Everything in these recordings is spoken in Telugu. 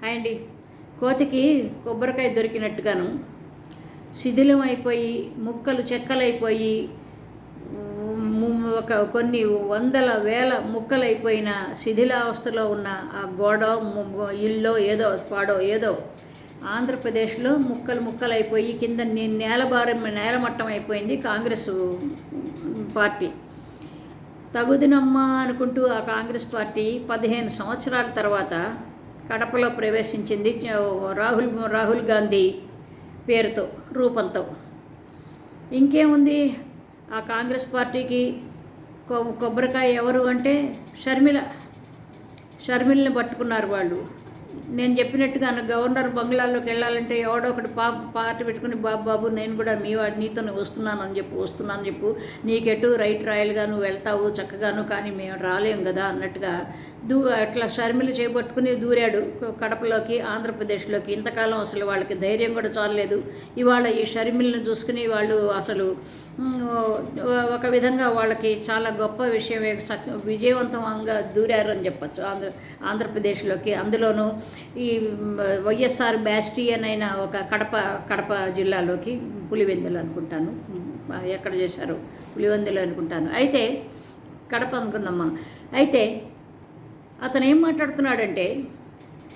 హాయ్ అండి. కోతికి కొబ్బరికాయ దొరికినట్టుగాను శిథిలం అయిపోయి ముక్కలు చెక్కలైపోయి ఒక కొన్ని వందల వేల ముక్కలైపోయిన శిథిలావస్థలో ఉన్న ఆ గోడ ము- ఇల్లో ఏదో పాడో ఏదో ఆంధ్రప్రదేశ్లో ముక్కలు ముక్కలైపోయి కింద ని- నేలమట్టం అయిపోయింది కాంగ్రెస్ పార్టీ. తగుదినమ్మా అనుకుంటూ ఆ కాంగ్రెస్ పార్టీ పదిహేను సంవత్సరాల తర్వాత కడపలో ప్రవేశించింది రాహుల్ రాహుల్ గాంధీ పేరుతో రూపంతో. ఇంకేముంది? ఆ కాంగ్రెస్ పార్టీకి కొ- కొబ్బరికాయ ఎవరు అంటే షర్మిల. షర్మిలని పట్టుకున్నారు వాళ్ళు. నేను చెప్పినట్టుగా గవర్నర్ బంగ్లాలోకి వెళ్ళాలంటే ఎవడో ఒకటి పా పార్టీ పెట్టుకుని బాబు బాబు నేను కూడా మీ వాడి నీతో వస్తున్నాను అని చెప్పు వస్తున్నాను చెప్పు. నీకెటు రైట్ రాయల్గా నువ్వు వెళ్తావు చక్కగాను కానీ మేము రాలేం కదా అన్నట్టుగా దూ అట్లా షర్మిలు చేపట్టుకుని దూరాడు కడపలోకి ఆంధ్రప్రదేశ్లోకి. ఇంతకాలం అసలు వాళ్ళకి ధైర్యం కూడా చాలలేదు. ఇవాళ ఈ షర్మిలను చూసుకుని వాళ్ళు అసలు ఒక విధంగా వాళ్ళకి చాలా గొప్ప విషయమే విజయవంతంగా దూరారు అని చెప్పచ్చు. ఆంధ్ర ఆంధ్రప్రదేశ్లోకి. అందులోనూ ఈ వైఎస్ఆర్ బ్యాస్టియన్ అయిన ఒక కడప కడప జిల్లాలోకి పులివెందులు అనుకుంటాను. ఎక్కడ చేశారు? పులివెందులు అనుకుంటాను. అయితే కడప అనుకుందాం మనం అయితే అతను ఏం మాట్లాడుతున్నాడంటే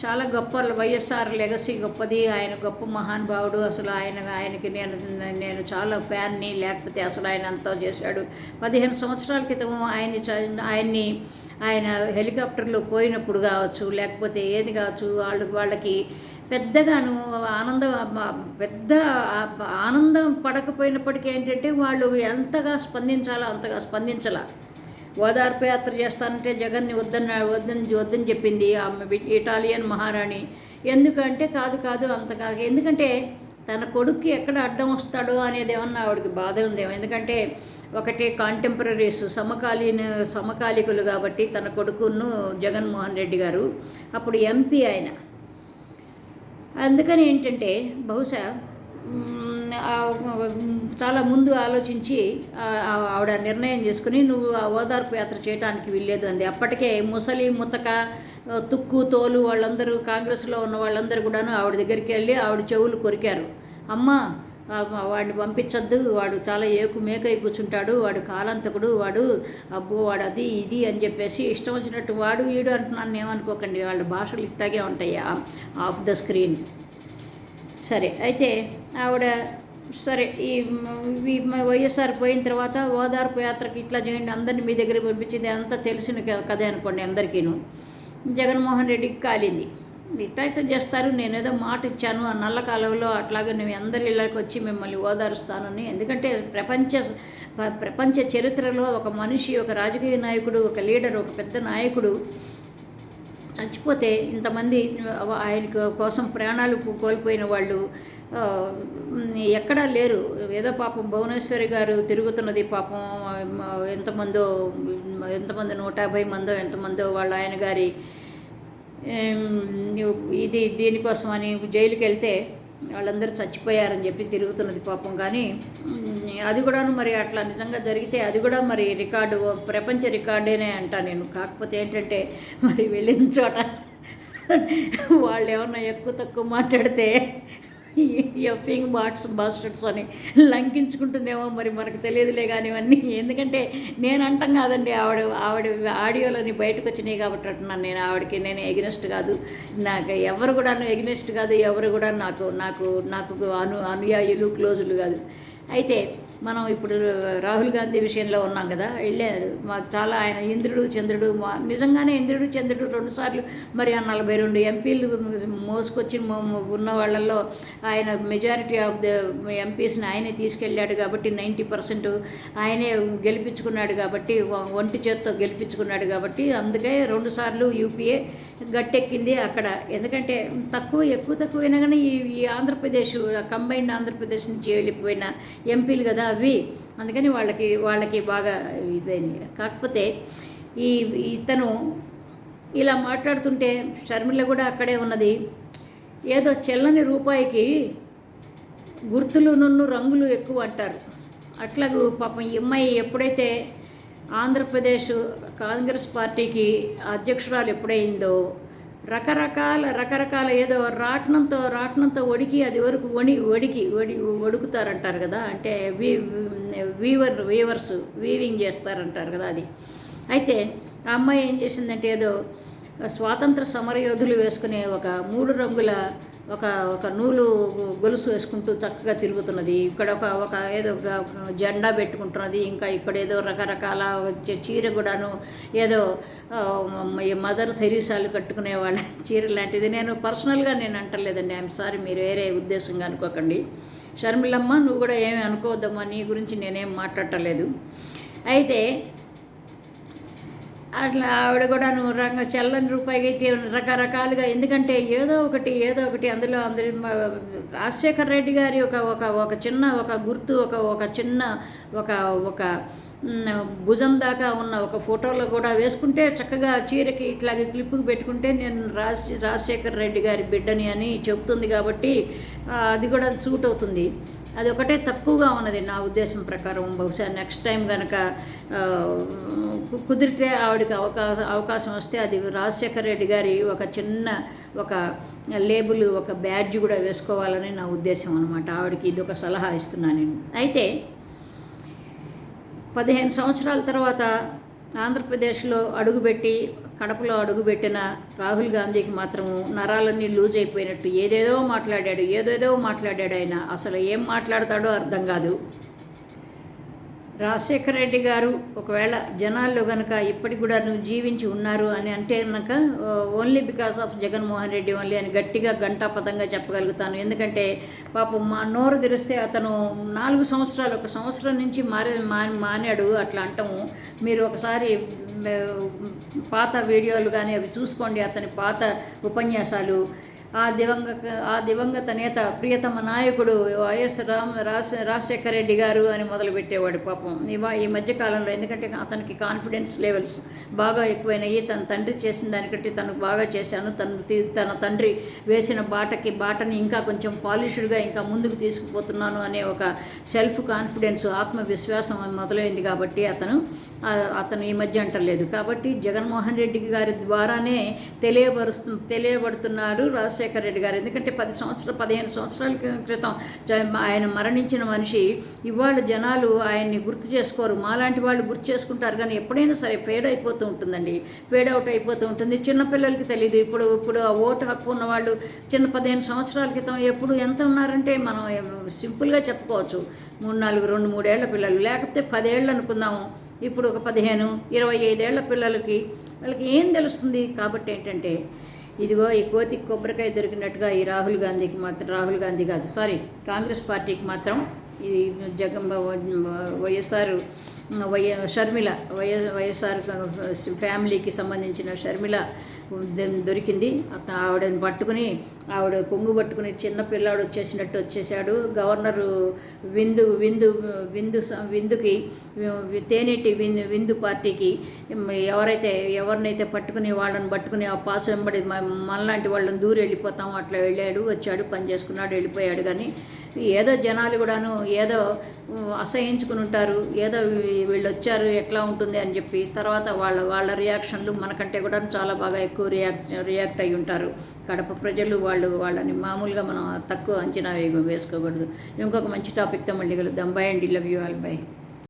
చాలా గొప్ప వైఎస్ఆర్ లెగసీ గొప్పది. ఆయన గొప్ప మహానుభావుడు. అసలు ఆయన ఆయనకి నేను నేను చాలా ఫ్యాన్ని లేకపోతే అసలు ఆయన అంతా చేశాడు. పదిహేను సంవత్సరాల క్రితం ఆయన్ని చ- ఆయన్ని ఆయన హెలికాప్టర్లో పోయినప్పుడు కావచ్చు లేకపోతే ఏది కావచ్చు వాళ్ళు వాళ్ళకి పెద్దగాను ఆనందం పెద్ద ఆనందం పడకపోయినప్పటికీ ఏంటంటే వాళ్ళు ఎంతగా స్పందించాలో అంతగా స్పందించాల. ఓదార్పు యాత్ర చేస్తానంటే జగన్ని వద్దన్న వద్దని వద్దని చెప్పింది ఆమె ఇటాలియన్ మహారాణి. ఎందుకంటే కాదు కాదు అంత కాదు. ఎందుకంటే తన కొడుక్కి ఎక్కడ అడ్డం వస్తాడో అనేది ఏమన్నా ఆవిడకి బాధ ఉందేమో. ఎందుకంటే ఒకటి కాంటెంపరీస్ సమకాలీన సమకాలికులు కాబట్టి తన కొడుకును జగన్మోహన్ రెడ్డి గారు. అప్పుడు ఎంపీ ఆయన. అందుకని ఏంటంటే బహుశా చాలా ముందు ఆలోచించి ఆవిడ నిర్ణయం చేసుకుని నువ్వు ఆ ఓదార్పు యాత్ర చేయడానికి వెళ్ళేది అంది. అప్పటికే ముసలి ముతక తుక్కు తోలు వాళ్ళందరూ కాంగ్రెస్లో ఉన్న వాళ్ళందరూ కూడాను ఆవిడ దగ్గరికి వెళ్ళి ఆవిడ చెవులు కొరికారు. అమ్మ వాడిని పంపించద్దు వాడు చాలా ఏకు మేకై కూర్చుంటాడు వాడు కాలంతకుడు వాడు అబ్బో వాడు అది ఇది అని చెప్పేసి ఇష్టం వచ్చినట్టు వాడు వీడు అంటున్నాను. ఏమనుకోకండి వాళ్ళ భాషలు ఇట్టాగే ఉంటాయి? Of the screen. సరే అయితే ఆవిడ సరే ఈ వైఎస్ఆర్ పోయిన తర్వాత ఓదార్పు యాత్రకి ఇట్లా చేయండి అందరినీ మీ దగ్గర పంపించింది అంతా తెలిసిన క- కథే అనుకోండి అందరికీను. జగన్మోహన్ రెడ్డికి కాలింది. ఇట్లా ఇట్లా చేస్తారు నేనేదో మాట ఇచ్చాను ఆ నల్ల కాలంలో అట్లాగే నేను అందరి ఇళ్ళకి వచ్చి మిమ్మల్ని ఓదారుస్తానని. ఎందుకంటే ప్రపంచ ప్రపంచ చరిత్రలో ఒక మనిషి ఒక రాజకీయ నాయకుడు ఒక లీడర్ ఒక పెద్ద నాయకుడు చచ్చిపోతే ఇంతమంది ఆయన కోసం ప్రాణాలు కోల్పోయిన వాళ్ళు ఎక్కడా లేరు. ఏదో పాపం భువనేశ్వరి గారు తిరుగుతున్నది పాపం ఎంతమందో ఎంతమంది నూట యాభై మందో ఎంతమందో వాళ్ళ ఆయన గారి ఇది దీనికోసం అని జైలుకి వెళ్తే వాళ్ళందరూ చచ్చిపోయారని చెప్పి తిరుగుతున్నది పాపం. కానీ అది కూడాను మరి అట్లా నిజంగా జరిగితే అది కూడా మరి రికార్డు ప్రపంచ రికార్డేనే అంటా నేను. కాకపోతే ఏంటంటే మరి వెళ్ళిన చోట వాళ్ళు ఏమన్నా ఎక్కువ తక్కువ మాట్లాడితే ఎఫింగ్ బాట్స్ బాస్టర్స్ అని లంకించుకుంటుందేమో మరి మనకు తెలియదులే కానీ ఇవన్నీ. ఎందుకంటే నేను అంటాం కాదండి ఆవిడ ఆవిడ ఆడియోలని బయటకు వచ్చినాయి కాబట్టి అంటున్నాను నేను ఆవిడకి. నేను ఎగ్నెస్ట్ కాదు. నాకు ఎవరు కూడా ఎగ్నెస్ట్ కాదు ఎవరు కూడా నాకు నాకు నాకు అను అనుయాయులు క్లోజులు కాదు. అయితే మనం ఇప్పుడు రాహుల్ గాంధీ విషయంలో ఉన్నాం కదా వెళ్ళారు మాకు చాలా ఆయన ఇంద్రుడు చంద్రుడు మా నిజంగానే ఇంద్రుడు చంద్రుడు రెండుసార్లు మరి ఆ నలభై రెండు ఎంపీలు మోసుకొచ్చి ఉన్న వాళ్ళల్లో ఆయన మెజారిటీ ఆఫ్ ద ఎంపీస్ని ఆయనే తీసుకెళ్ళాడు కాబట్టి నైంటీ పర్సెంట్ ఆయనే గెలిపించుకున్నాడు కాబట్టి ఒంటి చేత్తో గెలిపించుకున్నాడు కాబట్టి అందుకే రెండుసార్లు యూపీఏ గట్టెక్కింది అక్కడ. ఎందుకంటే తక్కువ ఎక్కువ తక్కువైనా కానీ ఈ ఈ ఆంధ్రప్రదేశ్ కంబైన్డ్ ఆంధ్రప్రదేశ్ నుంచి వెళ్ళిపోయిన ఎంపీలు కదా అవి. అందుకని వాళ్ళకి వాళ్ళకి బాగా ఇదైంది. కాకపోతే ఈ ఇతను ఇలా మాట్లాడుతుంటే షర్మిల కూడా అక్కడే ఉన్నది. ఏదో చెల్లని రూపాయికి గుర్తులు నున్ను రంగులు ఎక్కువ అంటారు. అట్లాగూ పాపం ఈ అమ్మాయి ఎప్పుడైతే ఆంధ్రప్రదేశ్ కాంగ్రెస్ పార్టీకి అధ్యక్షురాలు ఎప్పుడైందో రకరకాల రకరకాల ఏదో రాట్నంతో రాట్నంతో వడికి అది వరకు వణి వడికి వడి వడుకుతారంటారు కదా అంటే వీ వీవర్ వీవర్స్ వీవింగ్ చేస్తారంటారు కదా అది. అయితే ఆ అమ్మాయి ఏం చేసిందంటే ఏదో స్వాతంత్ర సమరయోధులు వేసుకునే ఒక మూడు రంగుల ఒక ఒక నూలు గొలుసు వేసుకుంటూ చక్కగా తిరుగుతున్నది. ఇక్కడ ఒక ఒక ఏదో ఒక జెండా పెట్టుకుంటున్నది. ఇంకా ఇక్కడ ఏదో రకరకాల చీర కూడాను ఏదో మదర్ తెరీసాలు కట్టుకునే వాళ్ళ చీర లాంటిది. నేను పర్సనల్గా నేను అంటలేదండి. ఐఎమ్ సారీ మీరు వేరే ఉద్దేశంగా అనుకోకండి. షర్మిలమ్మ నువ్వు కూడా ఏమీ అనుకోవద్దమ్మా. నీ గురించి నేనేం మాట్లాడటలేదు అయితే అట్లా ఆవిడ కూడా నువ్వు రంగ చల్లని రూపాయికి అయితే రకరకాలుగా ఎందుకంటే ఏదో ఒకటి ఏదో ఒకటి అందులో అందరి రాజశేఖర్ రెడ్డి గారి ఒక ఒక ఒక చిన్న ఒక గుర్తు ఒక ఒక చిన్న ఒక ఒక భుజం దాకా ఉన్న ఒక ఫోటోలో కూడా వేసుకుంటే చక్కగా చీరకి ఇట్లాగే క్లిప్పుకి పెట్టుకుంటే నేను రాజ్ రాజశేఖర్ రెడ్డి గారి బిడ్డని అని చెప్తుంది కాబట్టి అది కూడా సూట్ అవుతుంది. అది ఒకటే తక్కువగా ఉన్నది నా ఉద్దేశం ప్రకారం. బహుశా నెక్స్ట్ టైం కనుక కుదిరితే ఆవిడకి అవకాశం అవకాశం వస్తే అది రాజశేఖర్ రెడ్డి గారి ఒక చిన్న ఒక లేబుల్ ఒక బ్యాడ్జ్ కూడా వేసుకోవాలని నా ఉద్దేశం అనమాట ఆవిడకి ఇది ఒక సలహా ఇస్తున్నాను నేను. అయితే పదిహేను సంవత్సరాల తర్వాత ఆంధ్రప్రదేశ్లో అడుగుపెట్టి కడపలో అడుగుపెట్టిన రాహుల్ గాంధీకి మాత్రము నరాలన్నీ లూజ్ అయిపోయినట్టు ఏదేదో మాట్లాడాడు ఏదేదో మాట్లాడాడు ఆయన. అసలు ఏం మాట్లాడతాడో అర్థం కాదు. రాజశేఖర రెడ్డి గారు ఒకవేళ జనాల్లో కనుక ఇప్పటికి కూడా నువ్వు జీవించి ఉన్నారు అని అంటే కనుక only because of Jaganmohan Reddy only అని గట్టిగా గంటాపదంగా చెప్పగలుగుతాను. ఎందుకంటే పాపం మా నోరు తెరిస్తే అతను నాలుగు సంవత్సరాలు ఒక సంవత్సరం నుంచి మారే మా మానాడు అట్లా అంటాము. మీరు ఒకసారి పాత వీడియోలు కానీ అవి చూసుకోండి. అతని పాత ఉపన్యాసాలు ఆ దివంగత ఆ దివంగత నేత ప్రియతమ నాయకుడు వైఎస్ రామ్ రాజ రాజశేఖర రెడ్డి గారు అని మొదలుపెట్టేవాడు పాపం. ఇవా ఈ మధ్యకాలంలో ఎందుకంటే అతనికి కాన్ఫిడెన్స్ లెవెల్స్ బాగా ఎక్కువైనాయి. తన తండ్రి చేసిన దానికంటే తను బాగా చేశాను. తను తన తండ్రి వేసిన బాటకి బాటని ఇంకా కొంచెం పాలిష్డ్గా ఇంకా ముందుకు తీసుకుపోతున్నాను అనే ఒక సెల్ఫ్ కాన్ఫిడెన్స్ ఆత్మవిశ్వాసం మొదలైంది కాబట్టి అతను అతను ఈ మధ్య అంటలేదు. కాబట్టి జగన్మోహన్ రెడ్డి గారి ద్వారానే తెలియబరుస్తు తెలియబడుతున్నారు రాజశేఖర రెడ్డి గారు. ఎందుకంటే పది సంవత్సరాలు పదిహేను సంవత్సరాల క్రితం ఆయన మరణించిన మనిషి ఇవాళ జనాలు ఆయన్ని గుర్తు చేసుకోరు. మాలాంటి వాళ్ళు గుర్తు చేసుకుంటారు. కానీ ఎప్పుడైనా సరే ఫేడ్ అయిపోతూ ఉంటుందండి. ఫేడ్ అవుట్ అయిపోతూ ఉంటుంది. చిన్నపిల్లలకి తెలియదు ఇప్పుడు ఇప్పుడు ఆ ఓటు హక్కు ఉన్న వాళ్ళు చిన్న పదిహేను సంవత్సరాల క్రితం ఎప్పుడు ఎంత ఉన్నారంటే మనం సింపుల్గా చెప్పుకోవచ్చు. మూడు నాలుగు రెండు మూడేళ్ళ పిల్లలు. లేకపోతే పదేళ్ళు అనుకుందాము. ఇప్పుడు ఒక పదిహేను ఇరవై ఐదేళ్ళ పిల్లలకి వాళ్ళకి ఏం తెలుస్తుంది? కాబట్టి ఏంటంటే ఇదిగో ఈ కోతి కొబ్బరికాయ దొరికినట్టుగా ఈ రాహుల్ గాంధీకి మాత్రం రాహుల్ గాంధీ కాదు సారీ కాంగ్రెస్ పార్టీకి మాత్రం ఇది జగంబ YSR Y Sharmila YS YSR ఫ్యామిలీకి సంబంధించిన షర్మిల దొరికింది. ఆవిడని పట్టుకుని ఆవిడ కొంగు పట్టుకుని చిన్న పిల్లాడు వచ్చేసినట్టు వచ్చేసాడు గవర్నరు విందు విందు విందు విందుకి తేనెటి విందు విందు పార్టీకి ఎవరైతే ఎవరినైతే పట్టుకుని వాళ్ళని పట్టుకుని ఆ పాస్ వెంబడి మనలాంటి వాళ్ళని దూరం వెళ్ళిపోతాం అట్లా వెళ్ళాడు వచ్చాడు పని చేసుకున్నాడు వెళ్ళిపోయాడు కానీ ఏదో జనాలు కూడాను ఏదో అసహించుకుని ఉంటారు. ఏదో వీళ్ళు వచ్చారు ఎట్లా ఉంటుంది అని చెప్పి తర్వాత వాళ్ళ వాళ్ళ రియాక్షన్లు మనకంటే కూడా చాలా బాగా ఎక్కువ రియాక్ట్ రియాక్ట్ అయి ఉంటారు. కడప ప్రజలు వాళ్ళు వాళ్ళని మామూలుగా మనం తక్కువ అంచనా వేయ- వేసుకోకూడదు. ఇంకొక మంచి టాపిక్తో మళ్ళీ కలుద్దాం. బై అండి. Love you all by